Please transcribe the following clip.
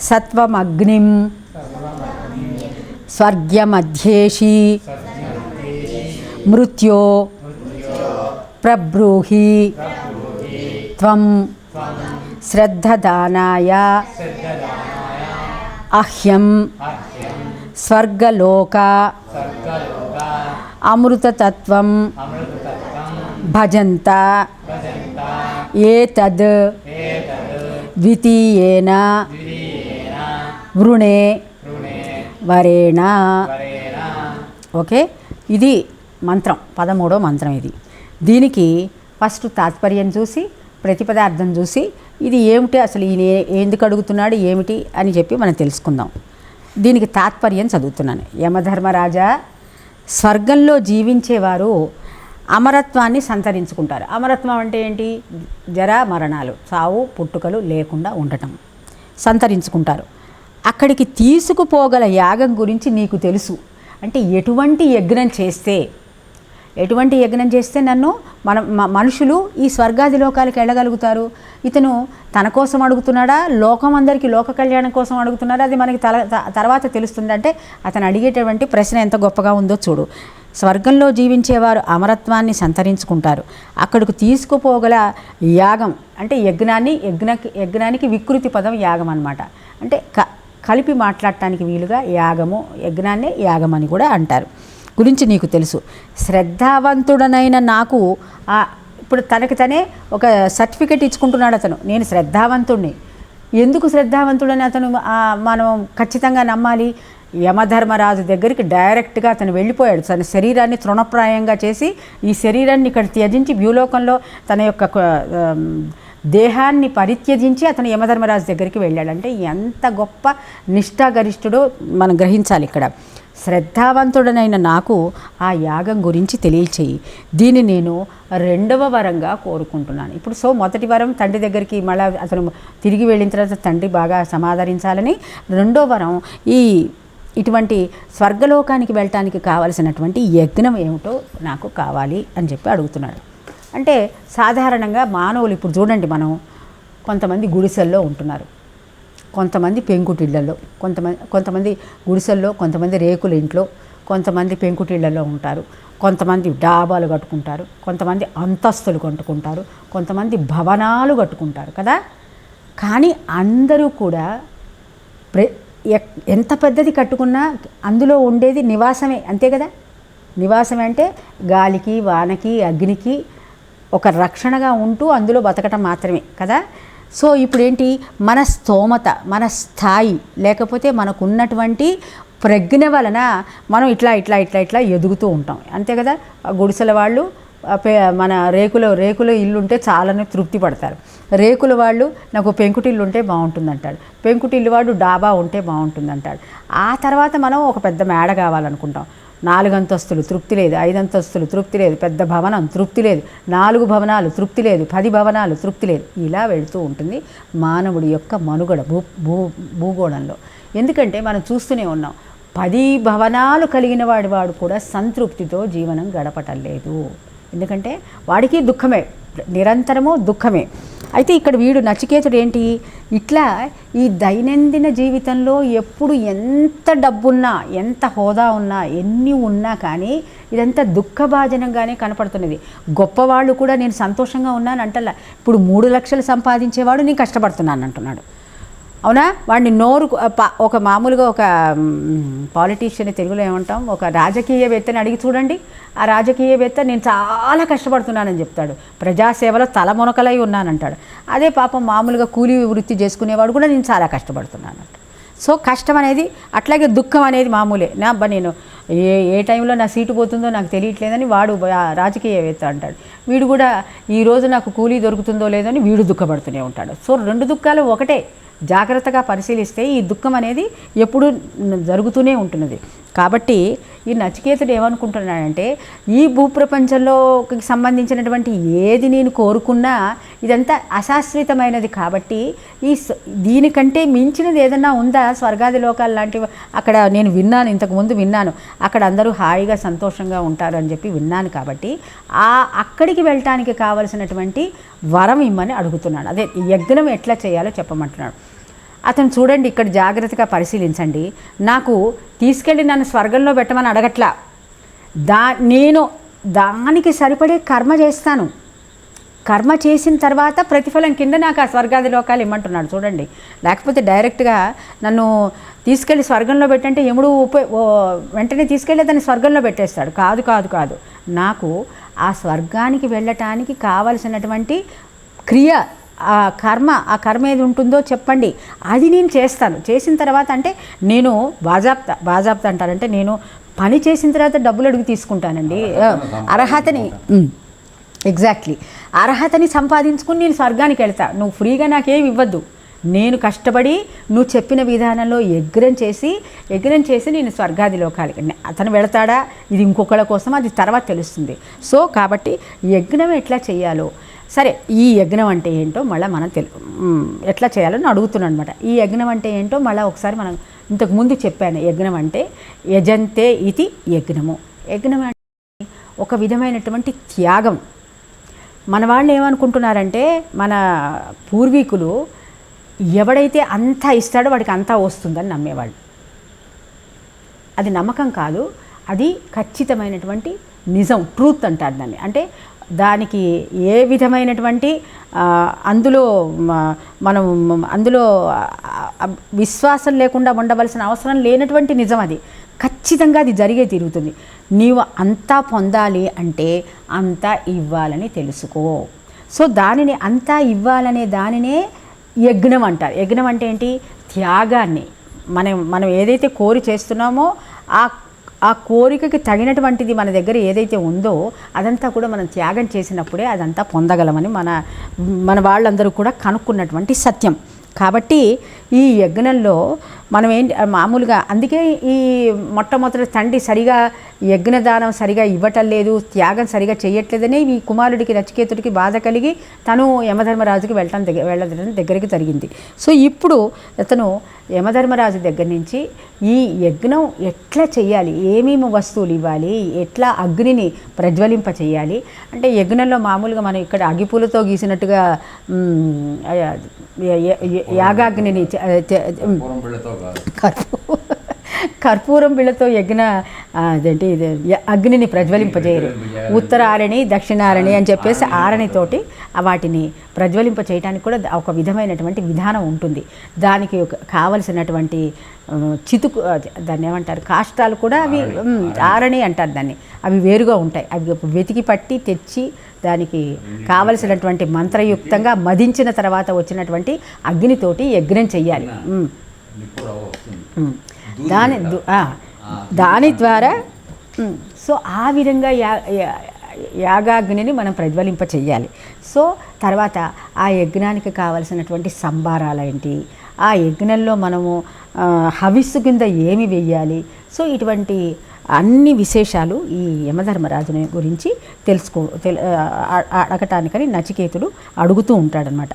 సత్వమగ్నిం. స్వర్గ్యమధ్యేషి. మృత్యో ప్రబ్రూహి. త్వం శ్రద్ధదానాయ. అహ్యం స్వర్గలోక. అమృతతత్వం భజంత. ఏతద్. ద్వితీయేన. వృణే. వరేణ. ఓకే? ఇది మంత్రం పదమూడో మంత్రం ఇది. దీనికి ఫస్ట్ తాత్పర్యం చూసి ప్రతిపదార్థం చూసి ఇది ఏమిటి అసలు ఈయన ఎందుకు అడుగుతున్నాడు ఏమిటి అని చెప్పి మనం తెలుసుకుందాం. దీనికి తాత్పర్యం చదువుతున్నాను. యమధర్మరాజా స్వర్గంలో జీవించేవారు అమరత్వాన్ని సంతరించుకుంటారు. అమరత్వం అంటే ఏంటి? జరా మరణాలు చావు పుట్టుకలు లేకుండా ఉండటం. సంతరించుకుంటారు. అక్కడికి తీసుకుపోగల యాగం గురించి నీకు తెలుసు. అంటే ఎటువంటి యజ్ఞం చేస్తే ఎటువంటి యజ్ఞం చేస్తే నన్ను మన మనుషులు ఈ స్వర్గాది లోకాలకు వెళ్ళగలుగుతారు. ఇతను తన కోసం అడుగుతున్నాడా? లోకం అందరికీ లోక కళ్యాణం కోసం అడుగుతున్నాడా? అది మనకి తల త- తర్వాత తెలుస్తుంది. అంటే అతను అడిగేటటువంటి ప్రశ్న ఎంత గొప్పగా ఉందో చూడు. స్వర్గంలో జీవించేవారు అమరత్వాన్ని సంతరించుకుంటారు. అక్కడికి తీసుకుపోగల యాగం అంటే యజ్ఞాన్ని యజ్ఞ యజ్ఞానికి వికృతి పదం యాగం అనమాట అంటే క కలిపి మాట్లాడటానికి వీలుగా యాగము యజ్ఞాన్నే యాగం అని కూడా అంటారు. గురించి నీకు తెలుసు. శ్రద్ధావంతుడనైన నాకు ఆ ఇప్పుడు తనకి తనే ఒక సర్టిఫికెట్ ఇచ్చుకుంటున్నాడు అతను. నేను శ్రద్ధావంతుడిని ఎందుకు శ్రద్ధావంతుడని అతను మనం ఖచ్చితంగా నమ్మాలి? యమధర్మరాజు దగ్గరికి డైరెక్ట్గా అతను వెళ్ళిపోయాడు. తన శరీరాన్ని తృణప్రాయంగా చేసి ఈ శరీరాన్ని ఇక్కడ త్యజించి భూలోకంలో తన యొక్క దేహాన్ని పరిత్యజించి అతను యమధర్మరాజు దగ్గరికి వెళ్ళాడు. అంటే ఎంత గొప్ప నిష్ఠాగరిష్ఠుడో మనం గ్రహించాలి ఇక్కడ. శ్రద్ధావంతుడనైన నాకు ఆ యాగం గురించి తెలియచేయి. దీన్ని నేను రెండవ వరంగా కోరుకుంటున్నాను. ఇప్పుడు సో మొదటి వరం తండ్రి దగ్గరికి మళ్ళీ అతను తిరిగి వెళ్ళిన తర్వాత తండ్రి బాగా సమాదరించాలని రెండో వరం ఈ ఇటువంటి స్వర్గలోకానికి వెళ్ళటానికి కావలసినటువంటి యజ్ఞం ఏమిటో నాకు కావాలి అని చెప్పి అడుగుతున్నాడు. అంటే సాధారణంగా మానవులు ఇప్పుడు చూడండి మనం కొంతమంది గుడిసెల్లో ఉంటున్నారు. కొంతమంది పెంకుటిళ్ళల్లో కొంతమంది కొంతమంది గుడిసెల్లో కొంతమంది రేకుల ఇంట్లో కొంతమంది పెంకుటిళ్ళల్లో ఉంటారు. కొంతమంది డాబాలు కట్టుకుంటారు కొంతమంది అంతస్తులు కట్టుకుంటారు కొంతమంది భవనాలు కట్టుకుంటారు కదా? కానీ అందరూ కూడా ప్ర ఎక్- ఎంత పెద్దది కట్టుకున్నా అందులో ఉండేది నివాసమే అంతే కదా? నివాసం అంటే గాలికి వానకి అగ్నికి ఒక రక్షణగా ఉంటూ అందులో బతకటం మాత్రమే కదా? సో ఇప్పుడు ఏంటి మన స్తోమత మన స్థాయి లేకపోతే మనకున్నటువంటి ప్రజ్ఞ వలన మనం ఇట్లా ఇట్లా ఇట్లా ఇట్లా ఎదుగుతూ ఉంటాం. అంతే కదా? గుడిసెల వాళ్ళు పే- మన రేకుల రేకుల ఇల్లు ఉంటే చాలానే తృప్తి పడతారు. రేకుల వాళ్ళు నాకు పెంకుటిల్లు ఉంటే బాగుంటుంది అంటాడు పెంకుటిల్లు వాడు డాబా ఉంటే బాగుంటుంది అంటాడు ఆ తర్వాత మనం ఒక పెద్ద మేడ కావాలనుకుంటాం. నాలుగు అంతస్తులు తృప్తి లేదు ఐదు అంతస్తులు తృప్తి లేదు పెద్ద భవనం తృప్తి లేదు నాలుగు భవనాలు తృప్తి లేదు పది భవనాలు తృప్తి లేదు. ఇలా వెళుతూ ఉంటుంది మానవుడి యొక్క మనుగడ భూ భూ భూగోళంలో. ఎందుకంటే మనం చూస్తూనే ఉన్నాం పది భవనాలు కలిగిన వాడి వాడు కూడా సంతృప్తితో జీవనం గడపటం లేదు. ఎందుకంటే వాడికి దుఃఖమే నిరంతరము దుఃఖమే. అయితే ఇక్కడ వీడు నచికేతుడు ఏంటి? ఇట్లా ఈ దైనందిన జీవితంలో ఎప్పుడు ఎంత డబ్బున్నా ఎంత హోదా ఉన్నా ఎన్ని ఉన్నా కానీ ఇదంతా దుఃఖభాజనంగానే కనపడుతున్నది. గొప్పవాళ్ళు కూడా నేను సంతోషంగా ఉన్నాను అంటలా ఇప్పుడు మూడు లక్షలు సంపాదించేవాడు నేను కష్టపడుతున్నాను అంటున్నాడు అవునా? వాడిని నోరు ప- ఒక మామూలుగా ఒక పాలిటీషియన్ తెలుగులో ఏమంటాం? ఒక రాజకీయవేత్తని అడిగి చూడండి. ఆ రాజకీయవేత్త నేను చాలా కష్టపడుతున్నానని చెప్తాడు. ప్రజాసేవలో తలమునకలై ఉన్నానంటాడు. అదే పాపం మామూలుగా కూలీ వృత్తి చేసుకునేవాడు కూడా నేను చాలా కష్టపడుతున్నాను సో కష్టం అనేది అట్లాగే దుఃఖం అనేది మామూలే. నా అబ్బా నేను ఏ ఏ టైంలో నా సీటు పోతుందో నాకు తెలియట్లేదని వాడు రాజకీయవేత్త అంటాడు. వీడు కూడా ఈ రోజు నాకు కూలీ దొరుకుతుందో లేదని వీడు దుఃఖపడుతూనే ఉంటాడు. సో రెండు దుఃఖాలు ఒకటే. జాగ్రత్తగా పరిశీలిస్తే ఈ దుఃఖం అనేది ఎప్పుడు జరుగుతూనే ఉంటున్నది. కాబట్టి ఈ నచికేతుడు ఏమనుకుంటున్నాడంటే ఈ భూప్రపంచంలోకి సంబంధించినటువంటి ఏది నేను కోరుకున్నా ఇదంతా అశాశ్వతమైనది కాబట్టి ఈ దీనికంటే మించినది ఏదన్నా ఉందా? స్వర్గాది లోకాలు లాంటివి. అక్కడ నేను విన్నాను ఇంతకుముందు విన్నాను. అక్కడ అందరూ హాయిగా సంతోషంగా ఉంటారు అని చెప్పి విన్నాను కాబట్టి ఆ అక్కడికి వెళ్ళటానికి కావలసినటువంటి వరం ఇమ్మని అడుగుతున్నాడు అదే యజ్ఞం ఎట్లా చేయాలో చెప్పమంటున్నాడు. అతను చూడండి ఇక్కడ జాగ్రత్తగా పరిశీలించండి. నాకు తీసుకెళ్ళి నన్ను స్వర్గంలో పెట్టమని అడగట్లా. దా నేను దానికి సరిపడే కర్మ చేస్తాను. కర్మ చేసిన తర్వాత ప్రతిఫలం కింద నాకు ఆ స్వర్గాది లోకాలు ఇమ్మంటున్నాడు చూడండి. లేకపోతే డైరెక్ట్గా నన్ను తీసుకెళ్ళి స్వర్గంలో పెట్టంటే ఎముడు ఉప వెంటనే తీసుకెళ్ళి దాన్ని స్వర్గంలో పెట్టేస్తాడు. కాదు కాదు కాదు. నాకు ఆ స్వర్గానికి వెళ్ళటానికి కావలసినటువంటి క్రియ ఆ కర్మ ఆ కర్మ ఏది ఉంటుందో చెప్పండి. అది నేను చేస్తాను. చేసిన తర్వాత అంటే నేను బాజాప్తా బాజాప్తా అంటారంటే నేను పని చేసిన తర్వాత డబ్బులు అడుగు తీసుకుంటానండి. అర్హతని. ఎగ్జాక్ట్లీ అర్హతని సంపాదించుకుని నేను స్వర్గానికి వెళ్తా. నువ్వు ఫ్రీగా నాకేం ఇవ్వద్దు. నేను కష్టపడి నువ్వు చెప్పిన విధానంలో యజ్ఞం చేసి యజ్ఞం చేసి నేను స్వర్గాది లోకాలకి అతను వెళతాడా? ఇది ఇంకొకళ్ళ కోసం అది తర్వాత తెలుస్తుంది. సో కాబట్టి యజ్ఞం ఎట్లా చేయాలో సరే ఈ యజ్ఞం అంటే ఏంటో మళ్ళీ మనం తెలు ఎట్లా చేయాలని అడుగుతున్నాను అనమాట ఈ యజ్ఞం అంటే ఏంటో మళ్ళీ ఒకసారి మనం ఇంతకు ముందు చెప్పాను యజ్ఞం అంటే యజంతే ఇది యజ్ఞము. యజ్ఞం అంటే ఒక విధమైనటువంటి త్యాగం. మన వాళ్ళు ఏమనుకుంటున్నారంటే మన పూర్వీకులు ఎవడైతే అంతా ఇస్తాడో వాడికి అంతా వస్తుందని నమ్మేవాళ్ళు. అది నమ్మకం కాదు అది ఖచ్చితమైనటువంటి నిజం ట్రూత్ అంటారు దాన్ని. అంటే దానికి ఏ విధమైనటువంటి అందులో మనం అందులో విశ్వాసం లేకుండా ఉండవలసిన అవసరం లేనటువంటి నిజం అది. ఖచ్చితంగా అది జరిగే తిరుగుతుంది నీవు అంతా పొందాలి అంటే అంతా ఇవ్వాలని తెలుసుకో. సో దానిని అంతా ఇవ్వాలనే దానినే యజ్ఞం అంటారు. యజ్ఞం అంటే ఏంటి? త్యాగాన్ని. మనం మనం ఏదైతే కోరి చేస్తున్నామో ఆ ఆ కోరికకి తగినటువంటిది మన దగ్గర ఏదైతే ఉందో అదంతా కూడా మనం త్యాగం చేసినప్పుడే అదంతా పొందగలమని మన మన వాళ్ళందరూ కూడా కనుక్కున్నటువంటి సత్యం. కాబట్టి ఈ యజ్ఞంలో మనం ఏంటి మామూలుగా అందుకే ఈ మొట్టమొదటి తండ్రి సరిగా యజ్ఞదానం సరిగా ఇవ్వటం లేదు త్యాగం సరిగా చేయట్లేదని ఈ కుమారుడికి నచికేతుడికి బాధ కలిగి తను యమధర్మరాజుకి వెళ్ళటం దగ్గర వెళ్ళడం దగ్గరికి జరిగింది. సో ఇప్పుడు అతను యమధర్మరాజు దగ్గర నుంచి ఈ యజ్ఞం ఎట్లా చేయాలి ఏమేమి వస్తువులు ఇవ్వాలి ఎట్లా అగ్నిని ప్రజ్వలింప చేయాలి అంటే యజ్ఞంలో మామూలుగా మనం ఇక్కడ అగిపూలతో గీసినట్టుగా యాగాగ్నిని కర్పూ కర్పూరం బిళ్ళతో యజ్ఞ అదేంటి ఇది అగ్నిని ప్రజ్వలింపజేయరు. ఉత్తరారణి దక్షిణారణి అని చెప్పేసి ఆరణితోటి వాటిని ప్రజ్వలింప చేయడానికి కూడా ఒక విధమైనటువంటి విధానం ఉంటుంది. దానికి ఒక కావలసినటువంటి చితుకు దాన్ని ఏమంటారు కాష్టాలు కూడా అవి ఆరణి. అంటారు దాన్ని. అవి వేరుగా ఉంటాయి. అవి వెతికి పట్టి తెచ్చి దానికి కావలసినటువంటి మంత్రయుక్తంగా మదించిన తర్వాత వచ్చినటువంటి అగ్నితోటి యజ్ఞం చెయ్యాలి. దాని దాని ద్వారా సో ఆ విధంగా యా యాగాగ్నిని మనం ప్రజ్వలింప చెయ్యాలి సో తర్వాత ఆ యజ్ఞానికి కావలసినటువంటి సంబారాలు ఏంటి ఆ యజ్ఞంలో మనము హవిస్సు కింద ఏమి వెయ్యాలి? సో ఇటువంటి అన్ని విశేషాలు ఈ యమధర్మరాజుని గురించి తెలుసుకో తెల్ అడగటానికని నచికేతుడు అడుగుతూ ఉంటాడనమాట.